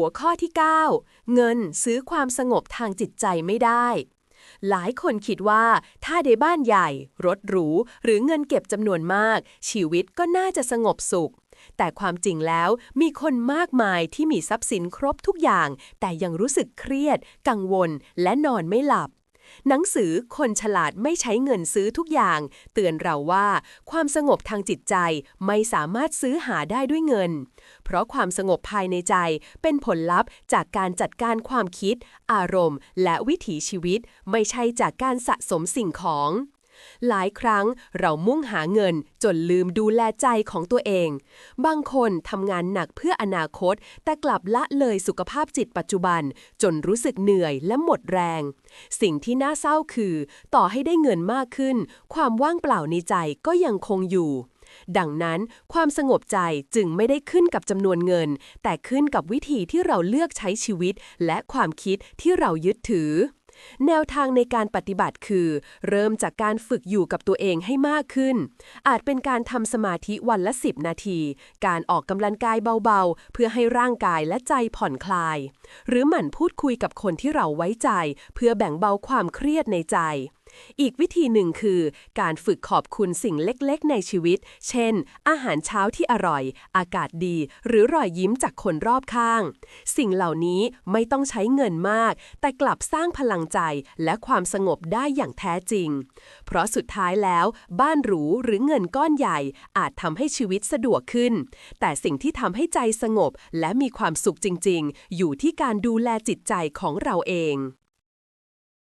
หัวข้อที่ 9 เงินซื้อความสงบทางจิตใจไม่ได้ หลายคนคิดว่าถ้าได้บ้านใหญ่ รถหรู หรือเงินเก็บจำนวนมาก ชีวิตก็น่าจะสงบสุข แต่ความจริงแล้วมีคนมากมายที่มีทรัพย์สินครบทุกอย่าง แต่ยังรู้สึกเครียด กังวล และนอนไม่หลับ หนังสือคนฉลาดไม่ใช้เงินซื้อทุกอย่าง เตือนเราว่า ความสงบทางจิตใจไม่สามารถซื้อหาได้ด้วยเงิน เพราะความสงบภายในใจเป็นผลลัพธ์จากการจัดการความคิด อารมณ์ และวิถีชีวิต ไม่ใช่จากการสะสมสิ่งของ หลายครั้งเรามุ่งหาเงินจนลืมดูแลใจของตัวเอง บางคนทำงานหนักเพื่ออนาคต แต่กลับละเลยสุขภาพจิตปัจจุบัน จนรู้สึกเหนื่อยและหมดแรง สิ่งที่น่าเศร้าคือ ต่อให้ได้เงินมากขึ้น ความว่างเปล่าในใจก็ยังคงอยู่ดังนั้นความสงบใจจึงไม่ได้ขึ้นกับจำนวนเงิน แต่ขึ้นกับวิธีที่เราเลือกใช้ชีวิต และความคิดที่เรายึดถือ แนวทางในการปฏิบัติคือ เริ่มจากการฝึกอยู่กับตัวเองให้มากขึ้น อาจเป็นการทำสมาธิวันละ 10 นาที การออกกำลังกายเบาๆ เพื่อให้ร่างกายและใจผ่อนคลาย หรือหมั่นพูดคุยกับคนที่เราไว้ใจ เพื่อแบ่งเบาความเครียดในใจ อีกวิธีหนึ่งคือ การฝึกขอบคุณสิ่งเล็กๆ ในชีวิต เช่น อาหารเช้าที่อร่อย อากาศดี หรือรอยยิ้มจากคนรอบข้าง สิ่งเหล่านี้ไม่ต้องใช้เงินมาก แต่กลับสร้างพลังใจและความสงบได้อย่างแท้จริง เพราะสุดท้ายแล้วบ้านหรูหรือเงินก้อนใหญ่ อาจทำให้ชีวิตสะดวกขึ้น แต่สิ่งที่ทำให้ใจสงบและมีความสุขจริง ๆ อยู่ที่การดูแลจิตใจของเราเอง